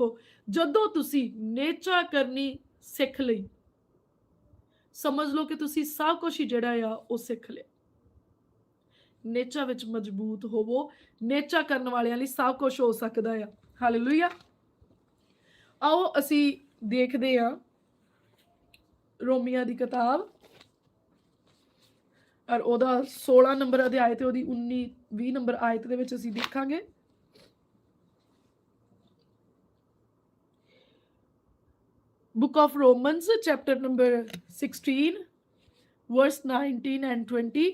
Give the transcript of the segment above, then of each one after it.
ਦੇਖੋ, ਜਦੋਂ ਤੁਸੀਂ ਨੇਚਾ ਕਰਨੀ ਸਿੱਖ ਲਈ, ਸਮਝ ਲਓ ਕਿ ਤੁਸੀਂ ਸਭ ਕੁਝ ਹੀ ਜਿਹੜਾ ਆ ਉਹ ਸਿੱਖ ਲਿਆ। ਨੇਚਾ ਵਿੱਚ ਮਜ਼ਬੂਤ ਹੋਵੋ, ਨੇਚਾ ਕਰਨ ਵਾਲਿਆਂ ਲਈ ਸਭ ਕੁਝ ਹੋ ਸਕਦਾ ਆ। ਹਾਲੇਲੂਇਆ ਆਓ ਅਸੀਂ ਦੇਖਦੇ ਹਾਂ ਰੋਮੀਆਂ ਦੀ ਕਿਤਾਬ, ਔਰ ਉਹਦਾ 16 ਨੰਬਰ ਅਧਿਆਇ ਤੇ ਉਹਦੀ 19 20 ਨੰਬਰ ਆਇਤ ਦੇ ਵਿੱਚ ਅਸੀਂ ਦੇਖਾਂਗੇ। Book of romans, chapter number 16 verse 19 and 20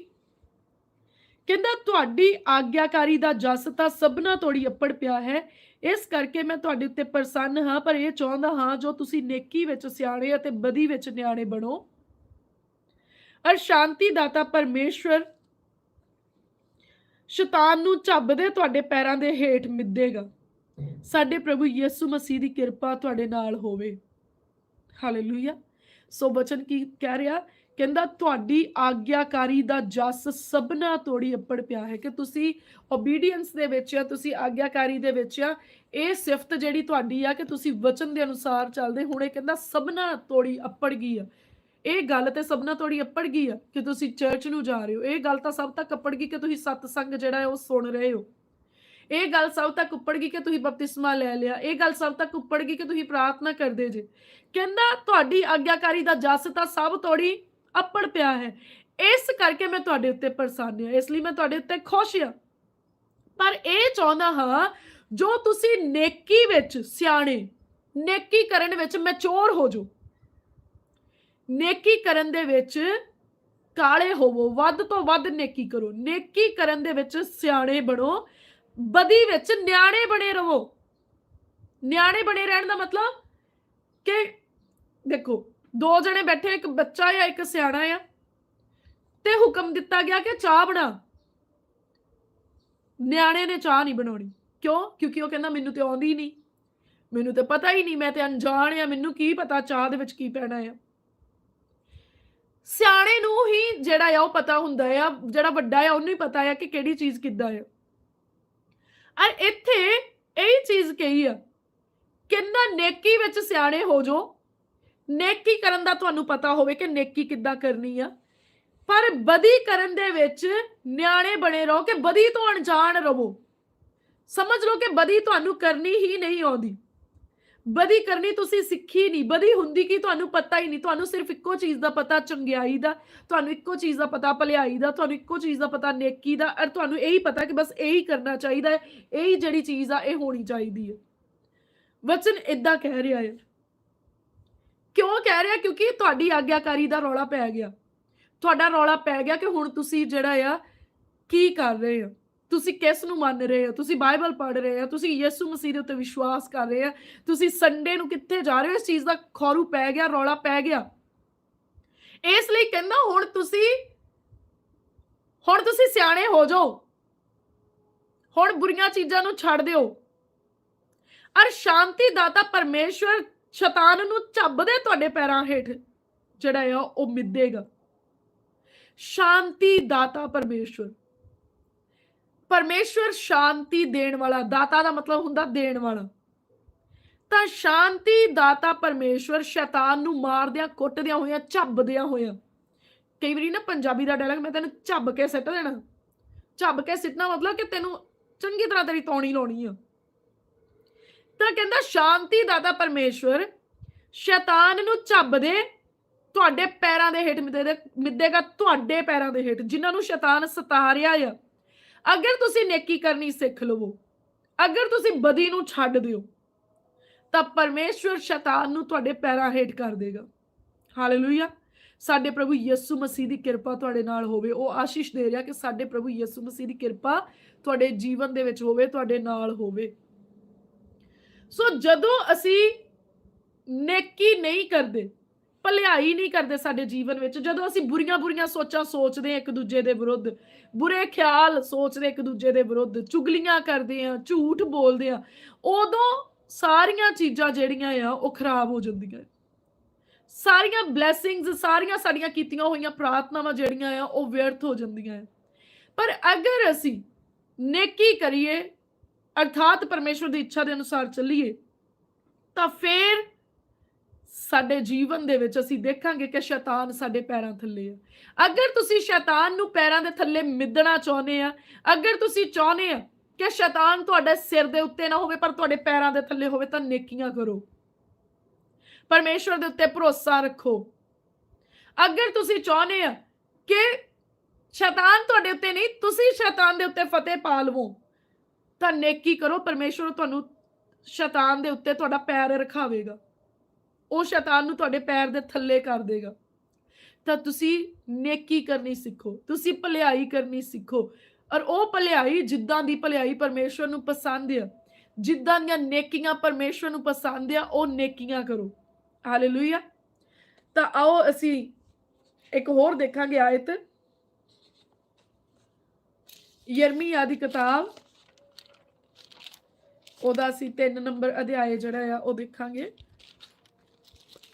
ਕਹਿੰਦਾ, ਤੁਹਾਡੀ ਆਗਿਆਕਾਰੀ ਦਾ ਜਸ ਤਾਂ ਸਭਨਾ ਤੋੜੀ ਅੱਪੜ ਪਿਆ ਹੈ। ਇਸ ਕਰਕੇ ਮੈਂ ਤੁਹਾਡੇ ਉੱਤੇ ਪ੍ਰਸੰਨ ਹਾਂ, ਪਰ ਇਹ ਚਾਹੁੰਦਾ ਹਾਂ, ਜੋ ਤੁਸੀਂ ਨੇਕੀ ਵਿੱਚ ਸਿਆਣੇ ਅਤੇ ਬਦੀ ਵਿੱਚ ਨਿਆਣੇ ਬਣੋ। ਅਰ ਸ਼ਾਂਤੀ ਦਾਤਾ ਪਰਮੇਸ਼ਵਰ ਸ਼ੈਤਾਨ ਨੂੰ ਝੱਬਦੇ ਤੁਹਾਡੇ ਪੈਰਾਂ ਦੇ ਹੇਠ ਮਿੱਦੇਗਾ। ਸਾਡੇ ਪ੍ਰਭੂ ਯਿਸੂ ਮਸੀਹ ਦੀ ਕਿਰਪਾ ਤੁਹਾਡੇ ਨਾਲ ਹੋਵੇ। ਹਾਲੇਲੂਇਆ ਸੋ ਬਚਨ ਕੀ ਕਹਿ ਰਿਹਾ? ਕਹਿੰਦਾ, ਤੁਹਾਡੀ ਆਗਿਆਕਾਰੀ ਦਾ ਜਸ ਸਭਨਾ ਤੋੜੀ ਅੱਪੜ ਪਿਆ ਹੈ ਕਿ ਤੁਸੀਂ ਓਬੀਡੀਐਂਸ ਦੇ ਵਿੱਚ ਆ, ਤੁਸੀਂ ਆਗਿਆਕਾਰੀ ਦੇ ਵਿੱਚ ਆ। ਇਹ ਸਿਫਤ ਜਿਹੜੀ ਤੁਹਾਡੀ ਆ ਕਿ ਤੁਸੀਂ ਵਚਨ ਦੇ ਅਨੁਸਾਰ ਚੱਲਦੇ ਹੁਣ ਇਹ ਕਹਿੰਦਾ, ਸਭਨਾ ਤੋੜੀ ਅੱਪੜ ਗਈ ਆ। ਇਹ ਗੱਲ ਤੇ ਸਭਨਾ ਤੋੜੀ ਅੱਪੜ ਗਈ ਆ ਕਿ ਤੁਸੀਂ ਚਰਚ ਨੂੰ ਜਾ ਰਹੇ ਹੋ। ਇਹ ਗੱਲ ਤਾਂ ਸਭ ਤੱਕ ਅੱਪੜ ਗਈ ਕਿ ਤੁਸੀਂ ਸਤਸੰਗ ਜਿਹੜਾ ਹੈ ਉਹ ਸੁਣ ਰਹੇ ਹੋ। ਇਹ ਗੱਲ ਸਭ ਤੱਕ ਉੱਪੜ ਗਈ ਕਿ ਤੁਸੀਂ ਬਪਤਿਸਮਾ ਲੈ ਲਿਆ, ਇਹ ਗੱਲ ਸਭ ਤੱਕ ਉੱਪੜ ਗਈ ਕਿ ਤੁਸੀਂ ਪ੍ਰਾਰਥਨਾ ਕਰਦੇ ਜੇ। ਕਹਿੰਦਾ, ਤੁਹਾਡੀ ਆਗਿਆਕਾਰੀ ਦਾ ਜਸ ਤਾਂ ਸਭ ਤੋੜੀ ਅੱਪੜ ਪਿਆ ਹੈ। ਇਸ ਕਰਕੇ ਮੈਂ ਤੁਹਾਡੇ ਉੱਤੇ ਪ੍ਰਸੰਨ ਹਾਂ, ਇਸ ਲਈ ਮੈਂ ਤੁਹਾਡੇ ਉੱਤੇ ਖੁਸ਼ ਹਾਂ। ਪਰ ਇਹ ਚਾਹੁੰਦਾ ਹਾਂ, ਜੋ ਤੁਸੀਂ ਨੇਕੀ ਵਿੱਚ ਸਿਆਣੇ, ਨੇਕੀ ਕਰਨ ਵਿੱਚ ਮੈਚੋਰ ਹੋ ਜਾਓ। ਨੇਕੀ ਕਰਨ ਦੇ ਵਿੱਚ ਕਾਲੇ ਹੋਵੋ, ਵੱਧ ਤੋਂ ਵੱਧ ਨੇਕੀ ਕਰੋ। ਨੇਕੀ ਕਰਨ ਦੇ ਵਿੱਚ ਸਿਆਣੇ ਬਣੋ। ਬਦੀ ਵਿੱਚ ਨਿਆਣੇ ਬਣੇ ਰਹੋ। ਨਿਆਣੇ ਬਣੇ ਰਹਿਣ ਦਾ ਮਤਲਬ ਕਿ ਦੇਖੋ, ਦੋ ਜਣੇ ਬੈਠੇ, ਇੱਕ ਬੱਚਾ ਜਾਂ ਇੱਕ ਸਿਆਣਾ ਆ। ਤੇ ਹੁਕਮ ਦਿੱਤਾ ਗਿਆ ਕਿ ਚਾਹ ਬਣਾ। ਨਿਆਣੇ ਨੇ ਚਾਹ ਨਹੀਂ ਬਣਾਉਣੀ। ਕਿਉਂ? ਕਿਉਂਕਿ ਉਹ ਕਹਿੰਦਾ, ਮੈਨੂੰ ਤੇ ਆਉਂਦੀ ਨਹੀਂ। ਮੈਨੂੰ ਤੇ ਪਤਾ ਹੀ ਨਹੀਂ, ਮੈਂ ਤੇ ਅਣਜਾਣ ਆ। ਮੈਨੂੰ ਕੀ ਪਤਾ ਚਾਹ ਦੇ ਵਿੱਚ ਕੀ ਪੈਣਾ ਆ? ਸਿਆਣੇ ਨੂੰ ਹੀ ਜਿਹੜਾ ਆ, ਉਹ ਪਤਾ ਹੁੰਦਾ ਆ। ਜਿਹੜਾ ਵੱਡਾ ਆ, ਉਹਨੂੰ ਹੀ ਪਤਾ ਆ ਕਿ ਕਿਹੜੀ ਚੀਜ਼ ਕਿੱਦਾਂ ਆ। ਔਰ ਇੱਥੇ ਇਹ ਚੀਜ਼ ਕਹੀ ਆ ਕਿੰਨਾ ਨੇਕੀ ਵਿੱਚ ਸਿਆਣੇ ਹੋ ਜੋ ਨੇਕੀ ਕਰਨ ਦਾ ਤੁਹਾਨੂੰ ਪਤਾ ਹੋਵੇ ਕਿ ਨੇਕੀ ਕਿੱਦਾਂ ਕਰਨੀ ਆ। ਪਰ ਬਦੀ ਕਰਨ ਦੇ ਵਿੱਚ ਨਿਆਣੇ ਬਣੇ ਰਹੋ ਕਿ ਬਦੀ ਤੋਂ ਅਣਜਾਣ ਰਹੋ। ਸਮਝ ਲਓ ਕਿ ਬਦੀ ਤੁਹਾਨੂੰ ਕਰਨੀ ਹੀ ਨਹੀਂ ਆਉਂਦੀ। ਬਦੀ ਕਰਨੀ ਤੁਸੀਂ ਸਿੱਖੀ ਨਹੀਂ, ਬਦੀ ਹੁੰਦੀ ਕੀ ਤੁਹਾਨੂੰ ਪਤਾ ਹੀ ਨਹੀਂ, ਤੁਹਾਨੂੰ ਸਿਰਫ ਇੱਕੋ ਚੀਜ਼ ਦਾ ਪਤਾ ਚੰਗਿਆਈ ਦਾ, ਤੁਹਾਨੂੰ ਇੱਕੋ ਚੀਜ਼ ਦਾ ਪਤਾ ਭਲਾਈ ਦਾ, ਤੁਹਾਨੂੰ ਇੱਕੋ ਚੀਜ਼ ਦਾ ਪਤਾ ਨੇਕੀ ਦਾ ਔਰ ਤੁਹਾਨੂੰ ਇਹੀ ਪਤਾ ਕਿ ਬਸ ਇਹੀ ਕਰਨਾ ਚਾਹੀਦਾ ਹੈ, ਇਹੀ ਜਿਹੜੀ ਚੀਜ਼ ਆ, ਇਹ ਹੋਣੀ ਚਾਹੀਦੀ ਹੈ। ਵਚਨ ਇਦਾਂ ਕਹਿ ਰਿਹਾ ਹੈ। ਕਿਉਂ ਕਹਿ ਰਿਹਾ? ਕਿਉਂਕਿ ਤੁਹਾਡੀ ਆਗਿਆਕਾਰੀ ਦਾ ਰੌਲਾ ਪੈ ਗਿਆ। ਤੁਹਾਡਾ ਰੌਲਾ ਪੈ ਗਿਆ ਕਿ ਹੁਣ ਤੁਸੀਂ ਜਿਹੜਾ ਆ, ਕੀ ਕਰ ਰਹੇ ਹੋ? ਤੁਸੀਂ ਕਿਸ ਨੂੰ ਮੰਨ ਰਹੇ ਹੋ? ਤੁਸੀਂ ਬਾਈਬਲ ਪੜ੍ਹ ਰਹੇ ਹੋ? ਤੁਸੀਂ ਯਿਸੂ ਮਸੀਹ ਦੇ ਉੱਤੇ ਵਿਸ਼ਵਾਸ ਕਰ ਰਹੇ ਹੋ? ਤੁਸੀਂ ਸੰਡੇ ਨੂੰ ਕਿੱਥੇ ਜਾ ਰਹੇ ਹੋ? ਇਸ ਚੀਜ਼ ਦਾ ਖੌਰੂ ਪੈ ਗਿਆ, ਰੌਲਾ ਪੈ ਗਿਆ। ਇਸ ਲਈ ਕਹਿੰਦਾ, ਹੁਣ ਤੁਸੀਂ ਹੁਣ ਤੁਸੀਂ ਸਿਆਣੇ ਹੋ ਜਾਓ। ਹੁਣ ਬੁਰੀਆਂ ਚੀਜ਼ਾਂ ਨੂੰ ਛੱਡ ਦਿਓ। ਅਰ ਸ਼ਾਂਤੀ ਦਾਤਾ ਪਰਮੇਸ਼ਵਰ ਸ਼ੈਤਾਨ ਨੂੰ ਚੱਬਦੇ ਤੁਹਾਡੇ ਪੈਰਾਂ ਹੇਠ, ਜਿਹੜਾ ਆ, ਉਹ ਮਿੱਦੇਗਾ ਸ਼ਾਂਤੀ ਦਾਤਾ ਪਰਮੇਸ਼ਵਰ। ਪਰਮੇਸ਼ਵਰ ਸ਼ਾਂਤੀ ਦੇਣ ਵਾਲਾ, ਦਾਤਾ ਦਾ ਮਤਲਬ ਹੁੰਦਾ ਦੇਣ ਵਾਲਾ। ਤਾਂ ਸ਼ਾਂਤੀ ਦਾਤਾ ਪਰਮੇਸ਼ਵਰ ਸ਼ੈਤਾਨ ਨੂੰ ਮਾਰਦਿਆਂ, ਕੁੱਟਦਿਆਂ ਹੋਇਆਂ, ਝੱਬਦਿਆਂ ਹੋਇਆਂ। ਕਈ ਵਾਰੀ ਨਾ ਪੰਜਾਬੀ ਦਾ ਡਾਇਲੌਗ ਮੈਂ ਤੈਨੂੰ ਝੱਬ ਕੇ ਸਿੱਟ ਦੇਣਾ। ਝੱਬ ਕੇ ਸਿੱਟਣਾ ਮਤਲਬ ਕਿ ਤੈਨੂੰ ਚੰਗੀ ਤਰ੍ਹਾਂ ਤੇਰੀ ਤੌਣੀ ਲਾਉਣੀ ਆ। ਤਾਂ ਕਹਿੰਦਾ ਸ਼ਾਂਤੀ ਦਾਤਾ ਪਰਮੇਸ਼ਵਰ ਸ਼ੈਤਾਨ ਨੂੰ ਝੱਬਦੇ, ਤੁਹਾਡੇ ਪੈਰਾਂ ਦੇ ਹੇਠ ਮਿੱਦੇ ਮਿੱਦੇਗਾ ਤੁਹਾਡੇ ਪੈਰਾਂ ਦੇ ਹੇਠ, ਜਿਨ੍ਹਾਂ ਨੂੰ ਸ਼ੈਤਾਨ ਸਤਾ ਰਿਹਾ ਆ। ਅਗਰ ਤੁਸੀਂ ਨੇਕੀ ਕਰਨੀ ਸਿੱਖ ਲਵੋ, ਅਗਰ ਤੁਸੀਂ ਬਦੀ ਨੂੰ ਛੱਡ ਦਿਓ, ਤਾਂ ਪਰਮੇਸ਼ਵਰ ਸ਼ੈਤਾਨ ਨੂੰ ਤੁਹਾਡੇ ਪੈਰਾਂ ਹੇਠ ਕਰ ਦੇਗਾ। ਹਾਲੇਲੂਇਆ ਸਾਡੇ ਪ੍ਰਭੂ ਯਿਸੂ ਮਸੀਹ ਦੀ ਕਿਰਪਾ ਤੁਹਾਡੇ ਨਾਲ ਹੋਵੇ। ਉਹ ਆਸ਼ੀਸ਼ ਦੇ ਰਿਹਾ ਕਿ ਸਾਡੇ ਪ੍ਰਭੂ ਯਿਸੂ ਮਸੀਹ ਦੀ ਕਿਰਪਾ ਤੁਹਾਡੇ ਜੀਵਨ ਦੇ ਵਿੱਚ ਹੋਵੇ, ਤੁਹਾਡੇ ਨਾਲ ਹੋਵੇ। ਸੋ ਜਦੋਂ ਅਸੀਂ ਨੇਕੀ ਨਹੀਂ ਕਰਦੇ ਭਲਾਈ ਨਹੀਂ ਕਰਦੇ ਸਾਡੇ ਜੀਵਨ ਵਿੱਚ। ਜਦੋਂ ਅਸੀਂ ਬੁਰੀਆਂ ਬੁਰੀਆਂ ਸੋਚਾਂ ਸੋਚਦੇ ਹਾਂ ਇੱਕ ਦੂਜੇ ਦੇ ਵਿਰੁੱਧ, ਬੁਰੇ ਖਿਆਲ ਸੋਚਦੇ ਇੱਕ ਦੂਜੇ ਦੇ ਵਿਰੁੱਧ, ਚੁਗਲੀਆਂ ਕਰਦੇ ਹਾਂ, ਝੂਠ ਬੋਲਦੇ ਹਾਂ, ਉਦੋਂ ਸਾਰੀਆਂ ਚੀਜ਼ਾਂ ਜਿਹੜੀਆਂ ਆ, ਉਹ ਖਰਾਬ ਹੋ ਜਾਂਦੀਆਂ ਸਾਰੀਆਂ ਬਲੇਸਿੰਗਸ ਸਾਰੀਆਂ ਸਾਡੀਆਂ ਕੀਤੀਆਂ ਹੋਈਆਂ ਪ੍ਰਾਰਥਨਾਵਾਂ ਜਿਹੜੀਆਂ ਆ, ਉਹ ਵਿਅਰਥ ਹੋ ਜਾਂਦੀਆਂ ਆ ਪਰ ਅਗਰ ਅਸੀਂ ਨੇਕੀ ਕਰੀਏ, ਅਰਥਾਤ ਪਰਮੇਸ਼ਵਰ ਦੀ ਇੱਛਾ ਦੇ ਅਨੁਸਾਰ ਚੱਲੀਏ, ਤਾਂ ਫਿਰ ਸਾਡੇ ਜੀਵਨ ਦੇ ਵਿੱਚ ਅਸੀਂ ਦੇਖਾਂਗੇ ਕਿ ਸ਼ੈਤਾਨ ਸਾਡੇ ਪੈਰਾਂ ਥੱਲੇ ਆ। ਅਗਰ ਤੁਸੀਂ ਸ਼ੈਤਾਨ ਨੂੰ ਪੈਰਾਂ ਦੇ ਥੱਲੇ ਮਿੱਧਣਾ ਚਾਹੁੰਦੇ ਆ, ਅਗਰ ਤੁਸੀਂ ਚਾਹੁੰਦੇ ਆ ਕਿ ਸ਼ੈਤਾਨ ਤੁਹਾਡੇ ਸਿਰ ਦੇ ਉੱਤੇ ਨਾ ਹੋਵੇ, ਪਰ ਤੁਹਾਡੇ ਪੈਰਾਂ ਦੇ ਥੱਲੇ ਹੋਵੇ, ਤਾਂ ਨੇਕੀਆਂ ਕਰੋ। ਪਰਮੇਸ਼ਵਰ ਦੇ ਉੱਤੇ ਭਰੋਸਾ ਰੱਖੋ। ਅਗਰ ਤੁਸੀਂ ਚਾਹੁੰਦੇ ਆ ਕਿ ਸ਼ੈਤਾਨ ਤੁਹਾਡੇ ਉੱਤੇ ਨਹੀਂ, ਤੁਸੀਂ ਸ਼ੈਤਾਨ ਦੇ ਉੱਤੇ ਫਤਿਹ ਪਾ ਲਵੋ, ਤਾਂ ਨੇਕੀ ਕਰੋ। ਪਰਮੇਸ਼ਵਰ ਤੁਹਾਨੂੰ ਸ਼ੈਤਾਨ ਦੇ ਉੱਤੇ ਤੁਹਾਡਾ ਪੈਰ ਰਖਾਵੇਗਾ। ਉਹ ਸ਼ੈਤਾਨ ਨੂੰ ਤੁਹਾਡੇ ਪੈਰ ਦੇ ਥੱਲੇ ਕਰ ਦੇਗਾ। ਤਾਂ ਤੁਸੀਂ ਨੇਕੀ ਕਰਨੀ ਸਿੱਖੋ, ਤੁਸੀਂ ਭਲਾਈ ਕਰਨੀ ਸਿੱਖੋ। ਔਰ ਉਹ ਭਲਾਈ ਜਿੱਦਾਂ ਦੀ ਭਲਾਈ ਪਰਮੇਸ਼ਵਰ ਨੂੰ ਪਸੰਦ ਆ, ਜਿੱਦਾਂ ਦੀਆਂ ਨੇਕੀਆਂ ਪਰਮੇਸ਼ਵਰ ਨੂੰ ਪਸੰਦ ਆ, ਉਹ ਨੇਕੀਆਂ ਕਰੋ। ਹਾਲੇਲੂਇਆ ਤਾਂ ਆਓ ਅਸੀਂ ਇੱਕ ਹੋਰ ਦੇਖਾਂਗੇ ਆਇਤ। ਯਰਮੀਆ ਦੀ ਕਿਤਾਬ। ਉਹਦਾ ਅਸੀਂ 3 ਨੰਬਰ ਅਧਿਆਇ ਜਿਹੜਾ ਆ, ਉਹ ਦੇਖਾਂਗੇ।